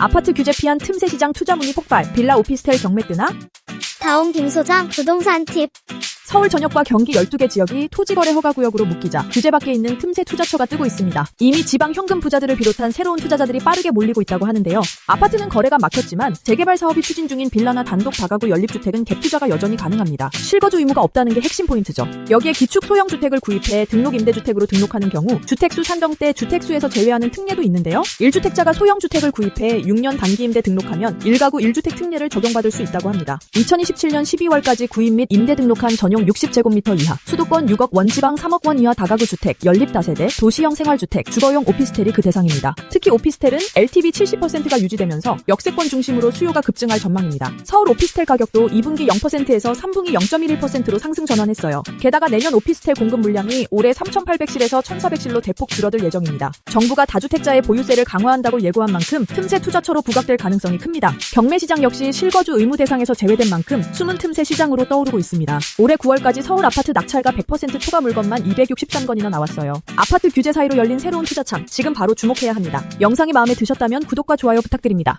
아파트 규제 피한 틈새 시장 투자 문의 폭발. 빌라 오피스텔 경매 뜨나? 다음 김 소장 부동산 팁. 서울 전역과 경기 12개 지역이 토지거래 허가 구역으로 묶이자 규제 밖에 있는 틈새 투자처가 뜨고 있습니다. 이미 지방 현금 부자들을 비롯한 새로운 투자자들이 빠르게 몰리고 있다고 하는데요. 아파트는 거래가 막혔지만 재개발 사업이 추진 중인 빌라나 단독 다가구 연립주택은 갭 투자가 여전히 가능합니다. 실거주 의무가 없다는 게 핵심 포인트죠. 여기에 기축 소형 주택을 구입해 등록 임대주택으로 등록하는 경우 주택수 산정 때 주택수에서 제외하는 특례도 있는데요. 1주택자가 소형 주택을 구입해 6년 단기 임대 등록하면 1가구 1주택 특례를 적용받을 수 있다고 합니다. 2027년 12월까지 구입 및 임대 등록한 전용 60제곱미터 이하, 수도권 6억 원, 지방 3억 원 이하 다가구 주택, 연립 다세대, 도시형 생활주택, 주거용 오피스텔이 그 대상입니다. 특히 오피스텔은 LTV 70%가 유지되면서 역세권 중심으로 수요가 급증할 전망입니다. 서울 오피스텔 가격도 2분기 0%에서 3분기 0.11%로 상승 전환했어요. 게다가 내년 오피스텔 공급 물량이 올해 3,800실에서 1,400실로 대폭 줄어들 예정입니다. 정부가 다주택자의 보유세를 강화한다고 예고한 만큼 틈새 투자처로 부각될 가능성이 큽니다. 경매 시장 역시 실거주 의무 대상에서 제외된 만큼 숨은 틈새 시장으로 떠오르고 있습니다. 올해 9월까지 서울 아파트 낙찰가 100% 초과 물건만 263건이나 나왔어요. 아파트 규제 사이로 열린 새로운 투자창 지금 바로 주목해야 합니다. 영상이 마음에 드셨다면 구독과 좋아요 부탁드립니다.